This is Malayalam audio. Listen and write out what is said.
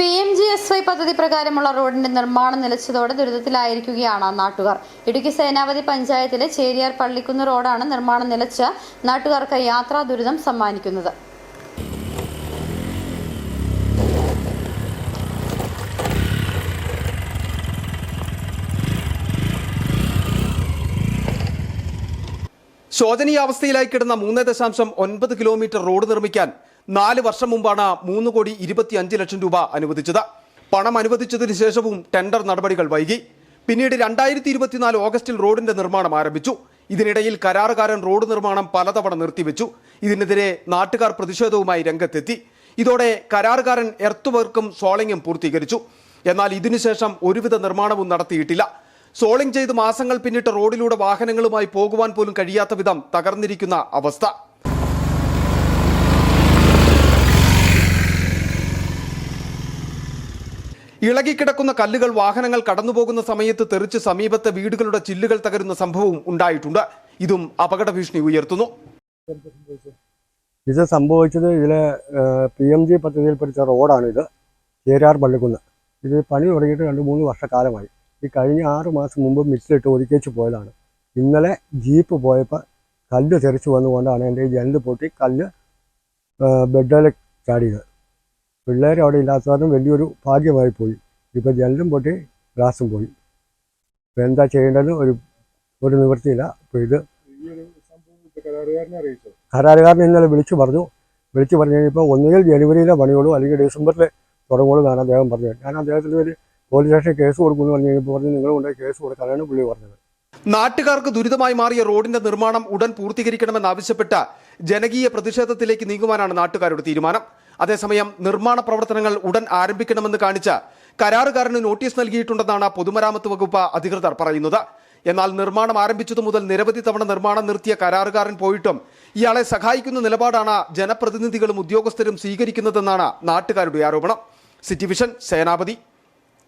P M G S Y പദ്ധതി പ്രകാരമുള്ള റോഡിന്റെ നിർമ്മാണം നിലച്ചതോടെ ദുരിതത്തിലായിരിക്കുകയാണ് നാട്ടുകാർ. ഇടുക്കി സേനാപതി പഞ്ചായത്തിലെ ചേരിയാർ പള്ളിക്കുന്ന് റോഡാണ് നിർമ്മാണം നിലച്ച് നാട്ടുകാർക്ക് യാത്രാ ദുരിതം സമ്മാനിക്കുന്നത്. ശോചനീയാവസ്ഥയിലായി കിടന്ന മൂന്ന് ദശാംശം ഒൻപത് കിലോമീറ്റർ റോഡ് നിർമ്മിക്കാൻ നാല് വർഷം മുമ്പാണ് മൂന്ന് കോടി ഇരുപത്തി അഞ്ച് ലക്ഷം രൂപ അനുവദിച്ചത്. പണം അനുവദിച്ചതിന് ശേഷവും ടെൻഡർ നടപടികൾ വൈകി. പിന്നീട് രണ്ടായിരത്തി ഇരുപത്തിനാല് ഓഗസ്റ്റിൽ റോഡിന്റെ നിർമ്മാണം ആരംഭിച്ചു. ഇതിനിടയിൽ കരാറുകാരൻ റോഡ് നിർമ്മാണം പലതവണ നിർത്തിവെച്ചു. ഇതിനെതിരെ നാട്ടുകാർ പ്രതിഷേധവുമായി രംഗത്തെത്തി. ഇതോടെ കരാറുകാരൻ എർത്തുവർക്കും സോളിങ്ങും പൂർത്തീകരിച്ചു. എന്നാൽ ഇതിനുശേഷം ഒരുവിധ നിർമ്മാണവും നടത്തിയിട്ടില്ല. സോളിംഗ് ചെയ്ത് മാസങ്ങൾ പിന്നിട്ട് റോഡിലൂടെ വാഹനങ്ങളുമായി പോകുവാൻ പോലും കഴിയാത്ത വിധം തകർന്നിരിക്കുന്ന അവസ്ഥ. ഇളകിക്കിടക്കുന്ന കല്ലുകൾ വാഹനങ്ങൾ കടന്നുപോകുന്ന സമയത്ത് തെറിച്ച് സമീപത്തെ വീടുകളുടെ ചില്ലുകൾ തകരുന്ന സംഭവവും ഉണ്ടായിട്ടുണ്ട്. ഇതും അപകട ഭീഷണി ഉയർത്തുന്നു. ഇത് സംഭവിച്ചത് ഇതിലെ പി എം ജി റോഡാണ് ഇത്. ചേരാർ പള്ളിക്കുന്ന്. ഇത് പണി തുടങ്ങിയിട്ട് രണ്ട് മൂന്ന് വർഷക്കാലമായി. ഈ കഴിഞ്ഞ ആറ് മാസം മുമ്പ് മിസ്സിലിട്ട് ഒതുക്കിച്ച് പോയതാണ്. ഇന്നലെ ജീപ്പ് പോയപ്പോൾ കല്ല് തെറിച്ച് വന്നുകൊണ്ടാണ് എന്റെ ഈ ജനൽ പൊട്ടി കല്ല് ബെഡിൽ ചാടിയത്. പിള്ളേർ അവിടെ ഇല്ലാത്ത കാരണം വലിയൊരു ഭാഗ്യമായി പോയി. ഇപ്പോൾ ജനലും പൊട്ടി ഗ്ലാസും പോയി. ഇപ്പം എന്താ ചെയ്യേണ്ടത്? ഒരു ഒരു നിവൃത്തിയില്ല. അപ്പോൾ ഇത് കരാറുകാരനെ ഇന്നലെ വിളിച്ചു പറഞ്ഞു. വിളിച്ചു പറഞ്ഞു കഴിഞ്ഞപ്പോൾ ഒന്നുകിൽ ജനുവരിയിലെ പണിയോളൂ അല്ലെങ്കിൽ ഡിസംബറിൽ തുടങ്ങുള്ളൂ എന്നാണ് അദ്ദേഹം പറഞ്ഞത്. ഞാൻ അദ്ദേഹത്തിന് ഒരു പോലീസ് സ്റ്റേഷനിൽ കേസ് കൊടുക്കുമെന്ന് പറഞ്ഞു കഴിഞ്ഞപ്പോൾ പറഞ്ഞു നിങ്ങൾ കൊണ്ട് കേസ് കൊടുക്കാനാണ് പുള്ളി പറഞ്ഞത്. നാട്ടുകാർക്ക് ദുരിതമായി മാറിയ റോഡിന്റെ നിർമ്മാണം ഉടൻ പൂർത്തീകരിക്കണമെന്നാവശ്യപ്പെട്ട ജനകീയ പ്രതിഷേധത്തിലേക്ക് നീങ്ങുവാനാണ് നാട്ടുകാരുടെ തീരുമാനം. അതേസമയം നിർമ്മാണ പ്രവർത്തനങ്ങൾ ഉടൻ ആരംഭിക്കണമെന്ന് കാണിച്ച കരാറുകാരന് നോട്ടീസ് നൽകിയിട്ടുണ്ടെന്നാണ് പൊതുമരാമത്ത് വകുപ്പ് അധികൃതർ പറയുന്നത്. എന്നാൽ നിർമ്മാണം ആരംഭിച്ചതു മുതൽ നിരവധി തവണ നിർമ്മാണം നിർത്തിയ കരാറുകാരൻ പോയിട്ടും ഇയാളെ സഹായിക്കുന്ന നിലപാടാണ് ജനപ്രതിനിധികളും ഉദ്യോഗസ്ഥരും സ്വീകരിക്കുന്നതെന്നാണ് നാട്ടുകാരുടെ ആരോപണം. City vision Senapathy.